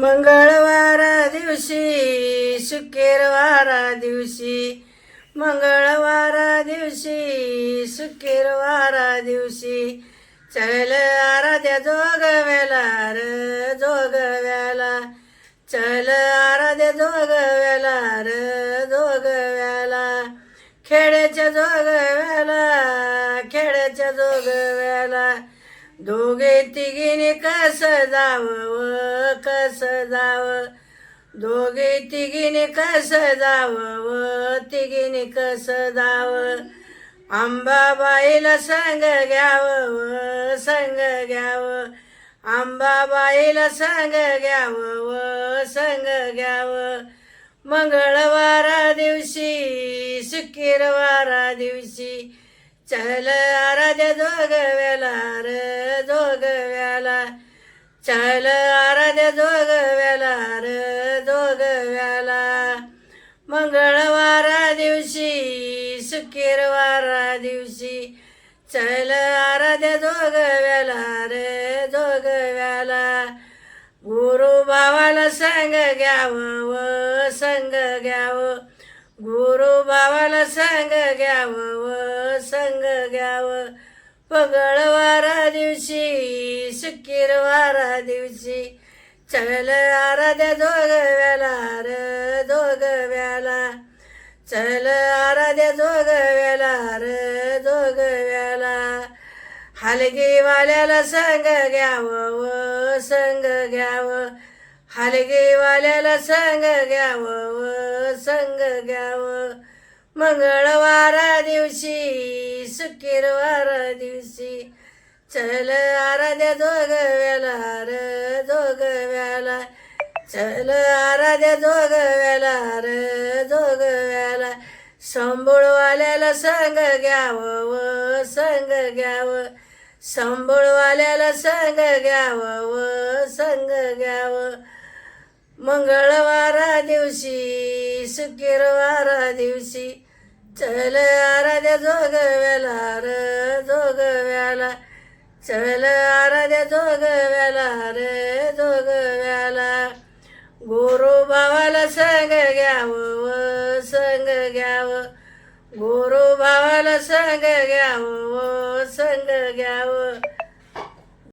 मंगळवारा दिवशी शुक्रवारा दिवशी. मंगळवारा दिवशी शुक्रवारा दिवशी. चल आराध्या जोग र जोग वेला. चल आराध्या जोग र जोग वेला. खेड्याच्या जोग वेला खेड्याच्या जोग वेला. दोघे तिघीने कस जावं व कस जावं? दोघे तिघीने कस जावं व तिघीने कस जावं? आंबाबाईला संग घ्याव व संग घ्यावं. आंबाबाईला संग घ्यावं व संग घ्यावं. मंगळवारा दिवशी शुक्रवारा दिवशी चल आराध्या दोघ वेला वेला चल आराध्या जोग र जोग मंगळवारा दिवशी शुक्रवारा दिवशी. चल आराध्या जोग वेला रे जोग गुरु भावाला संग घ्यावं व संग घ्यावं. गुरु भावाला संग घ्यावं व संग घ्यावं. पगळ चल आराध्या दोघ वेला र दोघ वेला चल आराध्या दोघ वेला र दोघ वेला हलगीवाल्याला संग घ्यावं व संग घ्यावं. हलगीवाल्याला संग घ्यावं व संग घ्यावं. मंगळवारा दिवशी शुक्रवारा दिवशी. चल आराध्या दोघ वेला र चल आराध्या दोघ वेला र दोघ वेला. संबळवाल्याला संग घ्यावं व संग घ्यावं. संबळवाल्याला संग घ्यावं व संग घ्यावं. मंगळवारा दिवशी शुक्रवारा दिवशी. चल आराध्या जोग वेला र जोग वेला. चल आराध्या जोग वेला रे जोग वेला गुरु भावाला संग घ्यावं व संग घ्यावं. गुरु भावाला संग घ्यावं व